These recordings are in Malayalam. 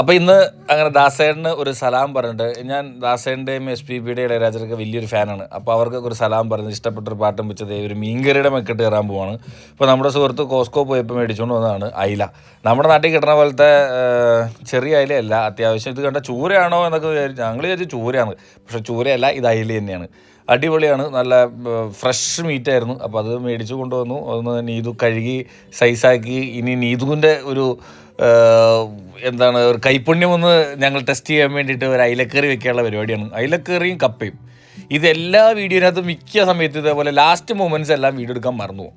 അപ്പോൾ ഇന്ന് അങ്ങനെ ദാസേട്ടന് ഒരു സലാം പറഞ്ഞിട്ട് ഞാൻ ദാസേന്റെയും എസ് പി ബിയുടെ ഇളയരാജർക്ക് വലിയൊരു ഫാനാണ്. അപ്പോൾ അവർക്കൊക്കെ ഒരു സലാം പറഞ്ഞ് ഇഷ്ടപ്പെട്ടൊരു പാട്ടും വെച്ചത് ഒരു മീൻകറിയുടെ മെക്കിട്ട് കയറാൻ പോവാണ്. ഇപ്പോൾ നമ്മുടെ സുഹൃത്ത് കോസ്കോ പോയപ്പോൾ മേടിച്ചുകൊണ്ട് വന്നതാണ് അയില. നമ്മുടെ നാട്ടിൽ കിട്ടുന്ന പോലത്തെ ചെറിയ അയിലയല്ല അത്യാവശ്യം ഇത് കണ്ട ചൂരയാണോ എന്നൊക്കെ വിചാരിച്ചു ഞങ്ങൾ വിചാരിച്ചു ചൂരയാണ്. പക്ഷെ ചൂരയല്ല ഇത് അയില തന്നെയാണ്. അടിപൊളിയാണ് നല്ല ഫ്രഷ് മീറ്റ് ആയിരുന്നു. അപ്പോൾ അത് മേടിച്ചു കൊണ്ടുവന്നു. ഒന്ന് നീതു കഴുകി സൈസാക്കി ഇനി നീതുവിന്റെ ഒരു എന്താണ് ഒരു കൈപ്പുണ്യം ഒന്ന് ഞങ്ങൾ ടെസ്റ്റ് ചെയ്യാൻ വേണ്ടിയിട്ട് ഒരു അയിലക്കറി വെക്കാനുള്ള പരിപാടിയാണ്. അയിലക്കറിയും കപ്പയും. ഇതെല്ലാ വീഡിയോനകത്തും മിക്ക സമയത്ത് ഇതേപോലെ ലാസ്റ്റ് മൂമെന്റ്സ് എല്ലാം വീഡിയോ എടുക്കാൻ മറന്നു പോകും.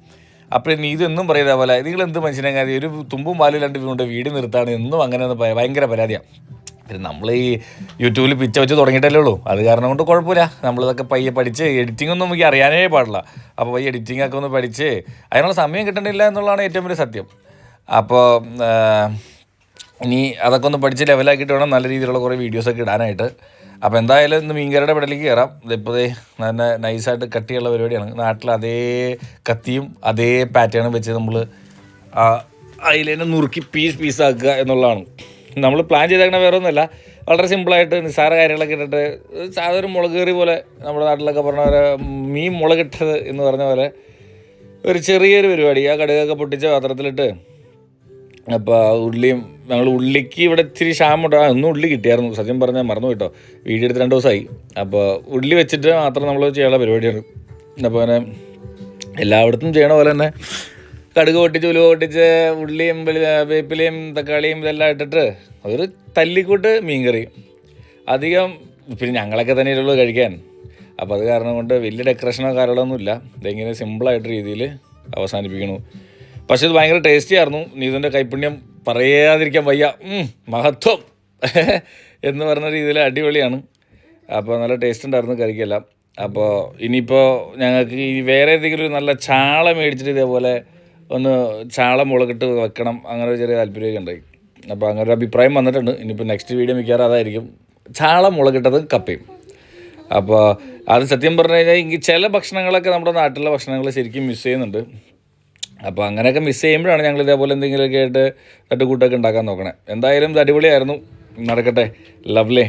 അപ്പോൾ നീ ഇതൊന്നും പറയുന്ന പോലെ നിങ്ങൾ എന്ത് മനുഷ്യനെ കാര്യം ഒരു തുമ്പും പാലും രണ്ട് കൊണ്ട് വീഡിയോ നിർത്താണ് എന്നും അങ്ങനെ ഒന്ന് ഭയ- ഭയങ്കര പരാതിയാണ് പിന്നെ നമ്മൾ ഈ യൂട്യൂബിൽ പിച്ച വെച്ച് തുടങ്ങിയിട്ടല്ലേ ഉള്ളൂ. അത് കാരണം കൊണ്ട് കുഴപ്പമില്ല. നമ്മളിതൊക്കെ പയ്യെ പഠിച്ച് എഡിറ്റിംഗ് ഒന്നും നമുക്ക് അറിയാനേ പാടില്ല. അപ്പോൾ ഈ എഡിറ്റിംഗ് ഒക്കെ ഒന്ന് പഠിച്ച് അതിനുള്ള സമയം കിട്ടണില്ല എന്നുള്ളതാണ് ഏറ്റവും വലിയ സത്യം. അപ്പോൾ ഇനി അതൊക്കെ ഒന്ന് പഠിച്ച് ലെവലാക്കിയിട്ട് വേണം നല്ല രീതിയിലുള്ള കുറേ വീഡിയോസൊക്കെ ഇടാനായിട്ട്. അപ്പോൾ എന്തായാലും ഇന്ന് മീൻകരയുടെ പെടലേക്ക് കയറാം ഇതിപ്പോൾ നല്ല നൈസായിട്ട് കട്ടിയുള്ള പരിപാടിയാണ്. നാട്ടിൽ അതേ കത്തിയും അതേ പാറ്റേണും വെച്ച് നമ്മൾ അതിലേനെ നുറുക്കി പീസ് ആക്കുക എന്നുള്ളതാണ്. നമ്മൾ പ്ലാൻ ചെയ്തേക്കണ വേറെ ഒന്നുമല്ല. വളരെ സിമ്പിളായിട്ട് നിസ്സാര കാര്യങ്ങളൊക്കെ ഇട്ടിട്ട് സാധാരണ മുളക് കറി പോലെ നമ്മുടെ നാട്ടിലൊക്കെ പറഞ്ഞ പോലെ മീൻ മുളകിട്ടത് എന്ന് പറഞ്ഞ പോലെ ഒരു ചെറിയൊരു പരിപാടി. ആ കടുകൊക്കെ പൊട്ടിച്ച പാത്രത്തിലിട്ട് അപ്പോൾ ഉള്ളിയും ഞങ്ങൾ ഉള്ളിക്ക് ഇവിടെ ഇച്ചിരി ക്ഷാമുണ്ട് ആ ഉള്ളി കിട്ടിയായിരുന്നു. സത്യം പറഞ്ഞാൽ മറന്നു കേട്ടോ വീഡിയോ എടുത്ത് രണ്ട് ദിവസമായി. അപ്പോൾ ഉള്ളി വെച്ചിട്ട് മാത്രം നമ്മൾ ചെയ്യാനുള്ള പരിപാടിയാണ്. അപ്പോൾ അങ്ങനെ എല്ലായിടത്തും ചെയ്യണ പോലെ തന്നെ കടുക് പൊട്ടിച്ച് ഉലുവ പൊട്ടിച്ച് ഉള്ളിയും വേപ്പിലയും തക്കാളിയും ഇതെല്ലാം ഇട്ടിട്ട് ഒരു തല്ലിക്കൂട്ട് മീൻകറി. അധികം പിന്നെ ഞങ്ങളൊക്കെ തന്നെ ഉള്ളൂ കഴിക്കാൻ. അപ്പോൾ അത് കാരണം കൊണ്ട് വലിയ ഡെക്കറേഷനോ കാര്യങ്ങളൊന്നുമില്ല ഇതെങ്ങനെ സിമ്പിളായിട്ട് രീതിയിൽ അവസാനിപ്പിക്കണു പക്ഷേ ഇത് ഭയങ്കര ടേസ്റ്റി ആയിരുന്നു. നീതിന്റെ കൈപ്പുണ്യം പറയാതിരിക്കാൻ വയ്യ. മഹത്വം. എന്ന് പറഞ്ഞ രീതിയിൽ അടിപൊളിയാണ്. അപ്പോൾ നല്ല ടേസ്റ്റ് ഉണ്ടായിരുന്നു കറിക്കെല്ലാം. അപ്പോൾ ഇനിയിപ്പോൾ ഞങ്ങൾക്ക് ഈ വേറെ ഏതെങ്കിലും ഒരു നല്ല ചാള മേടിച്ചിട്ട് ഇതേപോലെ ഒന്ന് ചാള മുളകിട്ട് വെക്കണം. അങ്ങനെ ഒരു ചെറിയ താല്പര്യമൊക്കെ ഉണ്ടായി. അപ്പോൾ അങ്ങനെ ഒരു അഭിപ്രായം വന്നിട്ടുണ്ട്. ഇനിയിപ്പോൾ നെക്സ്റ്റ് വീഡിയോ മിക്കവാറും അതായിരിക്കും. ചാള മുളകിട്ടതും കപ്പയും. അപ്പോൾ അത് സത്യം പറഞ്ഞു കഴിഞ്ഞാൽ ചില ഭക്ഷണങ്ങളൊക്കെ നമ്മുടെ നാട്ടിലെ ഭക്ഷണങ്ങൾ ശരിക്കും മിസ് ചെയ്യുന്നുണ്ട്. അപ്പോൾ അങ്ങനെയൊക്കെ മിസ് ചെയ്യുമ്പോഴാണ് ഞങ്ങൾ ഇതേപോലെ എന്തെങ്കിലുമൊക്കെ ആയിട്ട് തട്ടുകൂട്ടൊക്കെ ഉണ്ടാക്കാൻ നോക്കണേ. എന്തായാലും അടിപൊളിയായിരുന്നു. നടക്കട്ടെ. ലവ്ലേ